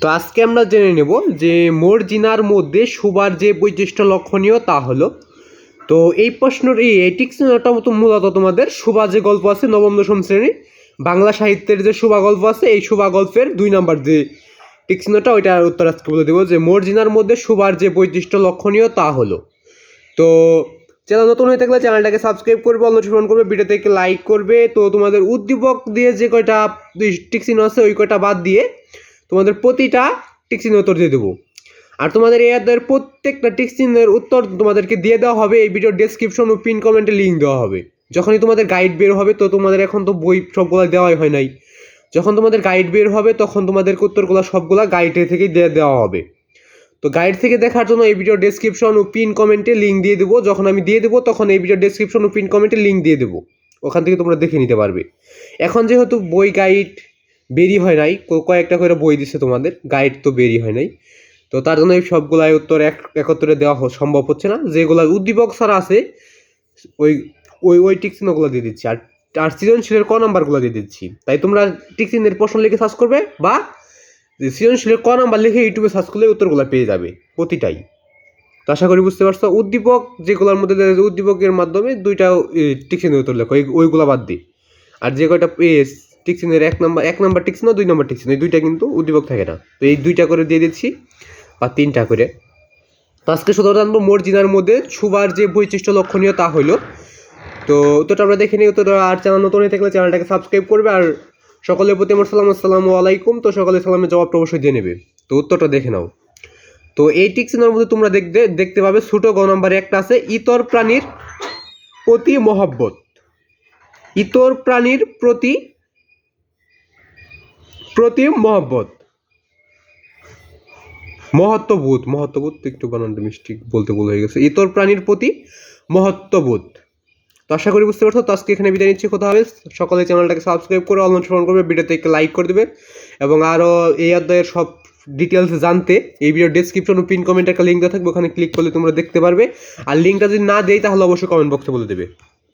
তো আজকে আমরা জেনে নেব যে মর্জিনার মধ্যে সুবার যে বৈশিষ্ট্য লক্ষণীয় তা হলো। তো এই প্রশ্নের এই মতো মূলত তোমাদের সুবা যে গল্প আছে নবম, দশম শ্রেণি, বাংলা সাহিত্যের যে সুবা গল্প আছে, এই সুবা গল্পের দুই নাম্বার যে টিকসিনটা ওইটার উত্তর আজকে বলে দেবো যে মর্জিনার মধ্যে সুবার যে বৈশিষ্ট্য লক্ষণীয় তা হলো। তো চ্যানেল নতুন হয়ে থাকলে চ্যানেলটাকে সাবস্ক্রাইব করবে অনুসরণ করবে ভিডিওতে লাইক করবে। তো তোমাদের উদ্দীপক দিয়ে যে কয়টা টিকসিন আছে, ওই কয়টা বাদ দিয়ে তোমাদের প্রতিটা টিকসিন উত্তর দিয়ে দেবো। আর তোমাদের অধ্যায়ের প্রত্যেকটা টিকসিনের উত্তর তোমাদেরকে দিয়ে দেওয়া হবে, এই ভিডিওর ডেসক্রিপশন ও পিন কমেন্টে লিঙ্ক দেওয়া হবে। যখনই তোমাদের গাইড বের হবে, তো তোমাদের এখন তো বই সবগুলো দেওয়াই হয় নাই। যখন তোমাদের গাইড বের হবে, তখন তোমাদের উত্তরগুলো সবগুলো গাইডে থেকে দিয়ে দেওয়া হবে। তো গাইড থেকে দেখার জন্য এই ভিডিও ডেসক্রিপশন ও পিন কমেন্টে লিঙ্ক দিয়ে দেবো। যখন আমি দিয়ে দেবো, তখন এই ভিডিও ডেসক্রিপশন ও পিন কমেন্টে লিঙ্ক দিয়ে দেবো। ওখান থেকে তোমরা দেখে নিতে পারবে। এখন যেহেতু বই গাইড বেরি হয় নাই কয়েকটা করে বই দিছে তোমাদের, গাইড তো বেরি হয় নাই। তো তার জন্য এই সবগুলাই উত্তর এক, একত্রে দেওয়া সম্ভব হচ্ছে না। যেগুলো উদ্দীপক ছাড়া আছে, ওই ওই ওই টিকচিহ্নগুলো দিয়ে দিচ্ছি। আর আর সৃজনশীলের ক নাম্বারগুলো দিয়ে দিচ্ছি। তাই তোমরা টিকচিহ্নের প্রশ্ন লিখে সার্চ করবে বা সৃজনশীলের ক নাম্বার লিখে ইউটিউবে সার্চ করলে উত্তরগুলো পেয়ে যাবে প্রতিটাই। তো আশা করি বুঝতে পারছ, উদ্দীপক যেগুলোর মধ্যে উদ্দীপকের মাধ্যমে দুইটা টিকচিহ্নের উত্তর লেখো ওই- ওইগুলো বাদ দিই আর যে কয়টা টিকচিহ্নের এক নম্বর, এক নাম্বার টিকচিহ্ন দুই নাম্বার টিকচিহ্ন এই দুইটা কিন্তু উদ্দীপক থাকে না। তো এই দুইটা করে দিয়ে দিচ্ছি, বা তিনটা করে। তো আজকে শুধু জানব মর্জিনার মধ্যে ছুবার যে বৈশিষ্ট্য লক্ষণীয় তা হলো তো উত্তরটা আমরা দেখে নিই, উত্তরটা আর চ্যানেল নতুন হয়ে থাকলে চ্যানেলটাকে সাবস্ক্রাইব করবে, আর সকলের প্রতি আমার সালাম, আসসালামু আলাইকুম। তো সকলে সালামের জবাবটা অবশ্যই দিয়ে নেবে। তো উত্তরটা দেখে নাও। তো এই টিকসিনের মধ্যে তোমরা দেখতে দেখতে পাবে ছোট গ নাম্বারে একটা আছে, ইতর প্রাণীর প্রতি মহব্বত। ইতর প্রাণীর প্রতি প্রতি মহব্বত। মহত্ববোধ মহত্ববোধ একটু বানানটা মিষ্টি বলতে ভুল হয়ে গেছে। ইতর প্রাণীর প্রতি মহত্ববোধ। তো আশা করি বুঝতে পারছ, তো আজকে এখানে বিদায় নিচ্ছি কোথাও হবে সকলে চ্যানেলটাকে সাবস্ক্রাইব করে অনুসরণ করবে, ভিডিওতে একটু লাইক করে দেবে। এবং আরও এই অধ্যায়ের সব ডিটেলস জানতে এই ভিডিও ডেসক্রিপশন ও পিন কমেন্টে একটা লিঙ্ক দেওয়া থাকবে, ওখানে ক্লিক করলে তোমরা দেখতে পারবে। আর লিঙ্কটা যদি না দেই, তাহলে অবশ্যই কমেন্ট বক্সে বলে দেবে।